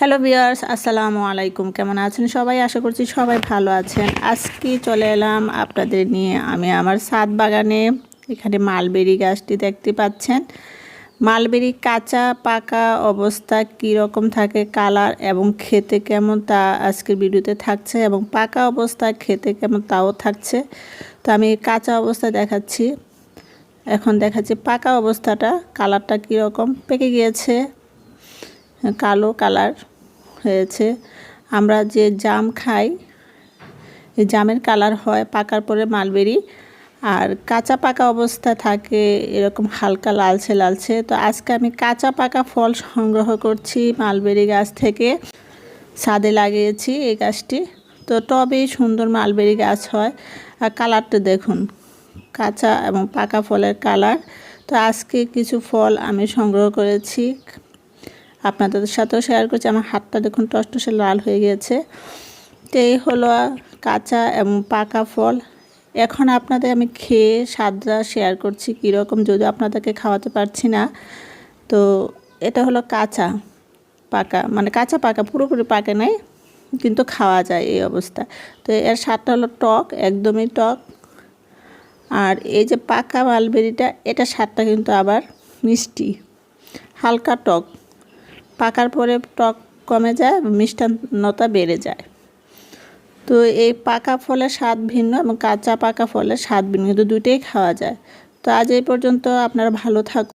Hello বিয়ার্স আসসালামু আলাইকুম কেমন আছেন সবাই? আশা করছি সবাই ভালো আছেন। আজকে চলে এলাম আপনাদের নিয়ে। আমি আমার সাত বাগানে, এখানে মালবেরি গাছটি দেখতে পাচ্ছেন। মালবেরি কাঁচা, পাকা অবস্থা রকম থাকে, কালার এবং খেতে কেমন তা আজকের ভিডিওতে থাকছে এবং পাকা অবস্থা, খেতে কেমন তাও থাকছে। তো আমি কাঁচা অবস্থা দেখাচ্ছি। এখন দেখাচ্ছি পাকা অবস্থাটা, কালারটা কীরকম, পেকে গিয়েছে। কালো কালার হয়েছে। আমরা যে জাম খাই জামের কালার হয় পাকার পরে মালবেরি। আর কাঁচা পাকা অবস্থা থাকে, এরকম হালকা লালচে লালচে। তো আজকে আমি কাঁচা পাকা ফল সংগ্রহ করছি মালবেরি গাছ থেকে। ছাদে লাগিয়েছি এই গাছটি। তো টবেই সুন্দর মালবেরি গাছ হয়। আর কালারটা দেখুন, কাঁচা এবং পাকা ফলের কালার। তো আজকে কিছু ফল আমি সংগ্রহ করেছি। আপনাদের সাথেও শেয়ার করছি। আমার হাতটা দেখুন টসটসে লাল হয়ে গিয়েছে। তো এই হলো কাঁচা এবং পাকা ফল। এখন আপনাদের আমি খেয়ে স্বাদটা শেয়ার করছি কীরকম যদি আপনাদেরকে খাওয়াতে পারছি না। তো এটা হলো কাঁচা পাকা মানে কাঁচা পাকা, পুরোপুরি পাকে নাই, কিন্তু খাওয়া যায় এই অবস্থা। তো এর স্বাদটা হলো টক, একদমই টক। আর এই যে পাকা মালবেরিটা, এটা স্বাদটা কিন্তু আবার মিষ্টি, হালকা টক। পাকার পরে টক কমে যায় মিষ্টান্নতা বেড়ে যায়। তো এই পাকা ফলের স্বাদ ভিন্ন এবং কাঁচা পাকা ফলের স্বাদ ভিন্ন, কিন্তু দুটোই খাওয়া যায়। তো আজ এই পর্যন্ত আপনারা ভালো থাকুন।